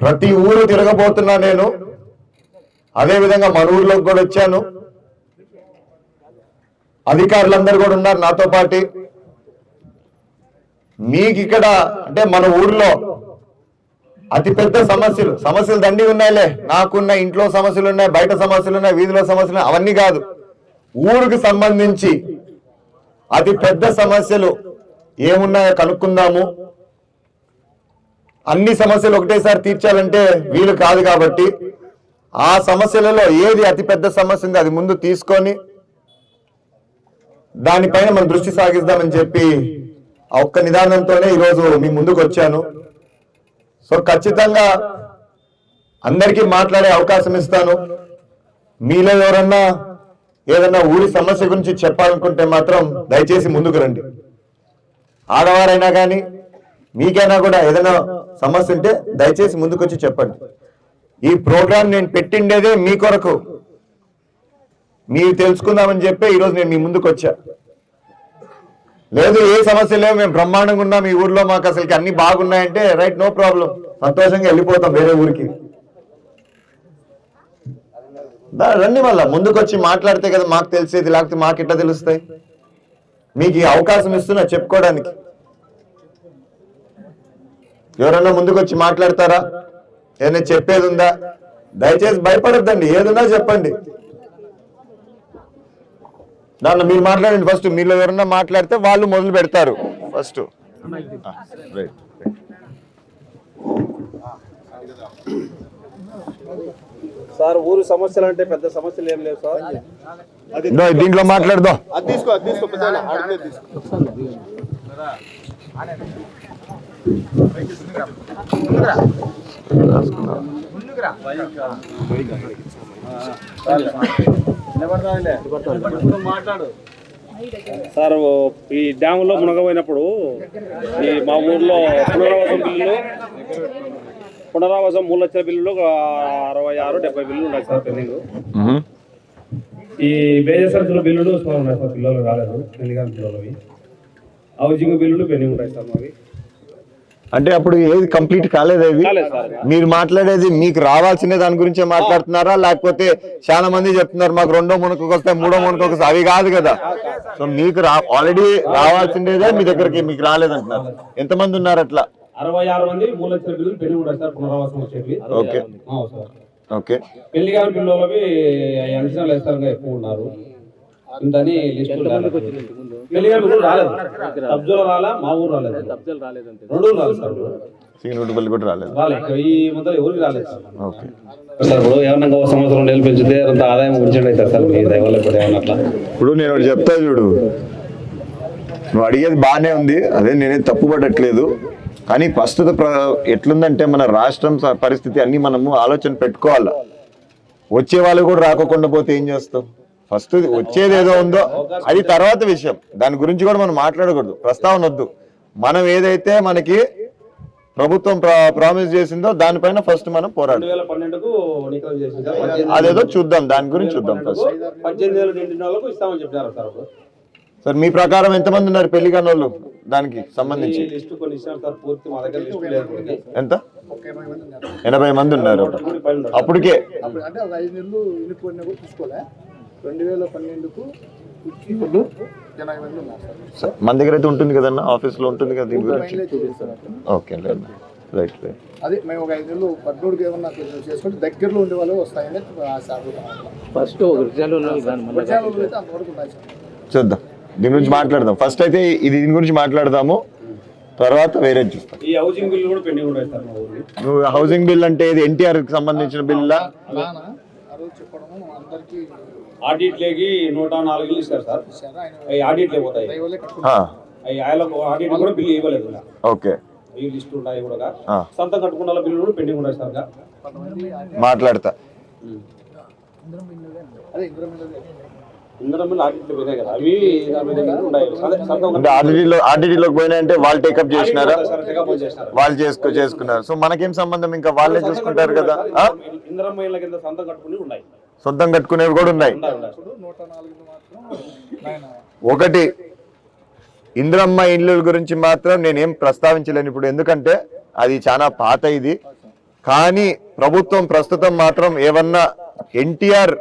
ప్రతి ఊరు తిరగబోతున్నా నేను. అదేవిధంగా మన ఊర్లోకి కూడా వచ్చాను. అధికారులందరూ కూడా ఉన్నారు నాతో పాటు. మీకు ఇక్కడ అంటే మన ఊర్లో అతి పెద్ద సమస్యలు సమస్యలు దండి ఉన్నాయిలే. నాకున్న ఇంట్లో సమస్యలు ఉన్నాయి బయట సమస్యలు ఉన్నాయి వీధిలో సమస్యలు ఉన్నాయి అవన్నీ కాదు. ఊరికి సంబంధించి అతి పెద్ద సమస్యలు ఏమున్నాయో కనుక్కుందాము. అన్ని సమస్యలు ఒకటేసారి తీర్చాలంటే వీలు కాదు కాబట్టి ఆ సమస్యలలో ఏది అతిపెద్ద సమస్య ఉంది అది ముందు తీసుకొని దానిపైన మనం దృష్టి సాగిద్దామని చెప్పి ఆ ఒక్క నిదానంతోనే ఈరోజు మీ ముందుకు వచ్చాను. సో ఖచ్చితంగా అందరికీ మాట్లాడే అవకాశం ఇస్తాను. మీలో ఎవరన్నా ఏదన్నా ఊరి సమస్య గురించి చెప్పాలనుకుంటే మాత్రం దయచేసి ముందుకు రండి. ఆడవారైనా కానీ మీకైనా కూడా ఏదైనా సమస్య ఉంటే దయచేసి ముందుకొచ్చి చెప్పండి. ఈ ప్రోగ్రాం నేను పెట్టిండేదే మీ కొరకు. మీరు తెలుసుకుందామని చెప్పి ఈరోజు నేను మీ ముందుకు వచ్చా లేదు ఏ సమస్య లేవు మేము బ్రహ్మాండంగా ఉన్నాం. ఈ ఊర్లో మాకు అసలుకి అన్ని బాగున్నాయంటే రైట్ నో ప్రాబ్లం. సంతోషంగా వెళ్ళిపోతాం వేరే ఊరికి. రండి మళ్ళా. ముందుకొచ్చి మాట్లాడితే కదా మాకు తెలిసేది లేకపోతే మాకు ఎట్లా తెలుస్తాయి? మీకు ఈ అవకాశం ఇస్తున్నా చెప్పుకోవడానికి. ఎవరన్నా ముందుకు వచ్చి మాట్లాడతారా? ఏదైనా చెప్పేది ఉందా దయచేసి భయపడద్దండి. ఏదున్నా చెప్పండి. దాన్ని మీరు మాట్లాడండి ఫస్ట్. మీలో ఎవరన్నా మాట్లాడితే వాళ్ళు మొదలు పెడతారు. ఫస్ట్. రైట్. సార్ ఊరు సమస్యలు అంటే పెద్ద సమస్యలు ఏం లేవు సార్. దీంట్లో మాట్లాడదాం. సార్ ఈ డ్యాములో మునగపోయినప్పుడు ఈ మా ఊర్లో పునరావాసం బిల్లులు పునరావాసం మూడు లక్షల బిల్లులు అరవై ఆరు డెబ్బై బిల్లులు ఉన్నాయి సార్ పెండింగ్. ఈ బేజసర్కుల బిల్లులు సార్ ఉన్నాయి సార్ పిల్లలు రాలేదు పెళ్ళిగాని పిల్లలవి. బిల్లులు పెండింగ్ ఉన్నాయి సార్ మావి. అంటే అప్పుడు ఏది కంప్లీట్ కాలేదు సార్. మీరు మాట్లాడేది మీకు రావాల్సిన దాని గురించే మాట్లాడుతున్నారా? లేకపోతే చాలా మంది చెప్తున్నారు మాకు రెండో మునకకు వస్తాయి మూడో మునకకు వస్తాయి అవి కాదు కదా. సో మీకు ఆల్రెడీ రావాల్సిందేదే మీ దగ్గరికి మీకు రాలేదంటున్నారు. ఎంతమంది ఉన్నారు అట్లా? అరవై ఆరు మంది మూడు లక్షల బిల్లులు పెండింగ్ ఉన్నాయి సార్ పునరావాసం వచ్చేవి ఓకే. ఓకే. పెళ్ళి ఎక్కువ ఉన్నారు. ఇంతని లిస్ట్ పెళ్ళి కాని పిల్లలు రాలేదు. సబ్జులు రాలా మా ఊరు రాలేదు. రెండు రాలేదు సార్. సీనుడిపల్లి కూడా రాలేదు. రాలేదు ఈ మొదలు ఎవరికి రాలేదు సార్. ఓకే. సార్ ఇప్పుడు ఏమన్నా ఒక సంవత్సరం నెలలు పెంచితే అంత ఆదాయం గురించి అవుతుంది సార్ మీ దయవల్ల ఇప్పుడు ఏమన్నా అట్లా? ఇప్పుడు నేను ఒకటి చెప్తా చూడు. నువ్వు అడిగేది బాగానే ఉంది అదే నేనే తప్పుపడట్లేదు కానీ ప్రస్తుత ప్ర ఎట్లుందంటే మన రాష్ట్రం స- పరిస్థితి అన్ని మనము ఆలోచన పెట్టుకోవాలి. వచ్చే వాళ్ళు కూడా రాకోకుండా పోతే ఏం చేస్తాం ఫస్ట్ వచ్చేది ఏదో ఉందో అది తర్వాత విషయం. దాని గురించి కూడా మనం మాట్లాడకూడదు. ప్రస్తావన వద్దు. మనం ఏదైతే మనకి ప్రభుత్వం ప్రామిస్ చేసిందో దానిపైన ఫస్ట్ మనం పోరాడు. రెండు వేల పన్నెండుకు నికరం చేసింది. సార్ పద్దెనిమిది అదేదో చూద్దాం. దాని గురించి చూద్దాం ఫస్ట్. సార్ మీ ప్రకారం ఎంతమంది ఉన్నారు పెళ్ళి కాని వాళ్ళు? దానికి సంబంధించి. ఎంత? ఎనభై మంది ఉన్నారు. అప్పటికే రెండు వేల పన్నెండుకు ఇప్పుడు? మన దగ్గర అయితే ఉంటుంది కదన్నా? ఆఫీస్లో ఉంటుంది కదా దీని గురించి. Okay right right right. అదే మేము ఒక ఐదు నెలలు పద్మూడుకి ఏమన్నా చేసుకుంటే దగ్గరలో ఉండే వాళ్ళు వస్తాయని ఫస్ట్ చూద్దాం. దీని గురించి మాట్లాడదాం. ఫస్ట్ అయితే ఇది దీని గురించి మాట్లాడదాము. తర్వాత వేరే చూస్తాం. ఈ హౌసింగ్ బిల్లు కూడా పెండింగ్ నువ్వు హౌసింగ్ బిల్ అంటే ఇది ఎన్టీఆర్కి సంబంధించిన బిల్లా అందరికీ ఆడిట్లేకి నూట నాలుగు ఇల్లు ఇస్తారు సార్. అవి ఆడిట్లే పోతాయి. అవి ఆయనకు ఆడిట్ కూడా బిల్లు ఇవ్వలేదు. ఓకే. ఈ లిస్ట్ ఉన్నాయి కూడా సొంతం కట్టుకున్న వాళ్ళ బిల్లు కూడా పెండింగ్ ఉన్నాయి సార్ మాట్లాడతా. అదే సొంతం అంటే వాళ్ళు టేకప్ చేసినారా? వాళ్ళు చేసుకో చేసుకున్నారు. సో మనకేం సంబంధం? ఇంకా వాళ్ళే చూసుకుంటారు కదా. ఆ? ఇందిరమ్మ ఇళ్ళ కింద సొంతం కట్టుకుని ఉన్నాయి. సొంతం కట్టుకునేవి కూడా ఉన్నాయి. ఒకటి ఇంద్రమ్మ ఇల్లు గురించి మాత్రం నేనేం ప్రస్తావించలేను ఇప్పుడు. ఎందుకంటే అది చాలా పాత ఇది. కానీ ప్రభుత్వం ప్రస్తుతం మాత్రం ఏమన్నా ఎన్టీఆర్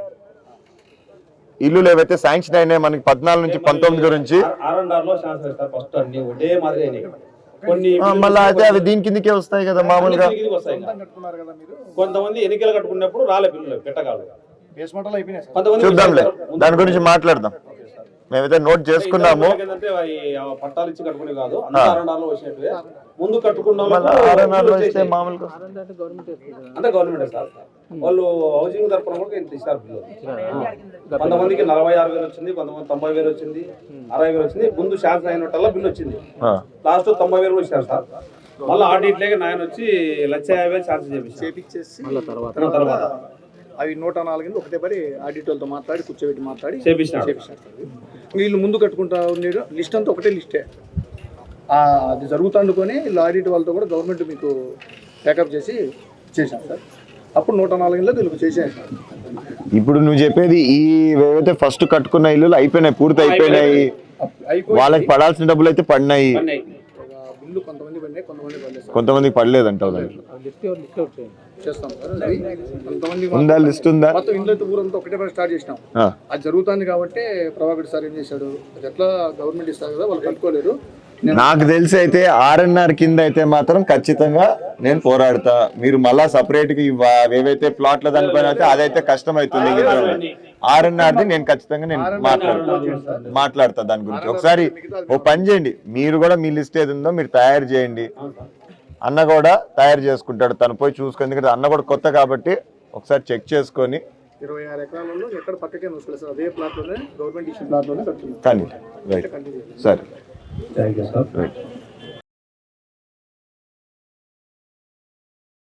ఇల్లులు ఏవైతే శాంక్షన్ అయినాయి మనకి పద్నాలుగు నుంచి పంతొమ్మిది గురించి. మళ్ళా అదే అవి దీని కిందకే వస్తాయి కదా మామూలుగా. కొంతమంది ఎన్నికలు కట్టుకున్నప్పుడు రాలే బిల్లులు పెట్టగాలు చూద్దాంలే. దాని గురించి మాట్లాడదాం. మేమైతే నోట్ చేసుకున్నాము. పట్టాలు ఇచ్చి కట్టుకునే కాదు. ముందు కట్టుకున్న మళ్ళీ వాళ్ళకు ఆర్ఎన్ఆర్లో బిల్లులు ఇస్తే వచ్చేసాయి. మామూలుగా అంటే గవర్నమెంట్ సార్. వాళ్ళు హౌసింగ్ తరపున కూడా ఇంత ఇస్తారు బిల్లు. కొంతమందికి నలభై ఆరు వేలు వచ్చింది కొంతమంది తొంభై వేలు వచ్చింది అరవై వేలు వచ్చింది. ముందు శాంక్షన్ అయినట్టల్లా బిల్లు వచ్చింది. ఆ, లాస్ట్ తొంభై వేలు కూడా ఇచ్చారు సార్. మళ్ళీ ఆడిట్లేక నాయన వచ్చి లక్ష యాభై వేలు ఛార్జ్ చేపించారు తర్వాత. అవి నూట నాలుగు ఒకటే పరి ఆడిటోలతో మాట్లాడి కూర్చోబెట్టి మాట్లాడి వీళ్ళు ముందు కట్టుకుంటా ఉండేది లిస్ట్ అంతా ఒకటే లిస్టే. అది జరుగుతుండుకొని వీళ్ళు ఆడిట్ వాళ్ళతో కూడా గవర్నమెంట్ మీకు ప్యాకప్ చేసి చేశాం సార్. అప్పుడు నూట నాలుగులో వీళ్ళకి చేసాను సార్. ఇప్పుడు నువ్వు చెప్పేది ఈ ఏవైతే ఫస్ట్ కట్టుకున్న ఇల్లులు అయిపోయినాయి పూర్తి అయిపోయినాయి అయిపోయి వాళ్ళకి పడాల్సిన డబ్బులు అయితే పడినాయి. కొంతమంది పడలేదంటావు దాంట్లో ఉందా? లిస్ట్ ఉందా? మొత్తం ఇంట్లో ఊరంతా ఒకటే పని స్టార్ట్ చేసినాం. అది జరుగుతుంది కాబట్టి ప్రభాకర్ సార్ ఏం చేశాడు? అది ఎట్లా గవర్నమెంట్ ఇస్తారు కదా వాళ్ళు కట్టుకోలేరు. నాకు తెలిసి అయితే ఆర్ఎన్ఆర్ కింద అయితే మాత్రం ఖచ్చితంగా నేను పోరాడతా. మీరు మళ్ళా సపరేట్గా ఏవైతే ప్లాట్ల దానిపైన అయితే అదైతే కష్టం అవుతుంది ఆర్ఎన్ఆర్ ది నేను ఖచ్చితంగా నేను మాట్లాడతా. మాట్లాడతా దాని గురించి. ఒకసారి ఓ పని చేయండి. మీరు కూడా మీ లిస్ట్ ఏది ఉందో మీరు తయారు చేయండి. అన్న కూడా తయారు చేసుకుంటాడు. తను పోయి చూసుకుని ఎందుకంటే అన్న కూడా కొత్త కాబట్టి ఒకసారి చెక్ చేసుకొని ఇరవై ఆరు ఎకరాలలో ఎక్కడ పక్కకే నూసుకోలేదు సార్. అదే ప్లాట్లోనే గవర్నమెంట్ ఇచ్చిన ప్లాట్లోనే కట్టున్నాం కానీ రైట్ సరే. Thank you sir right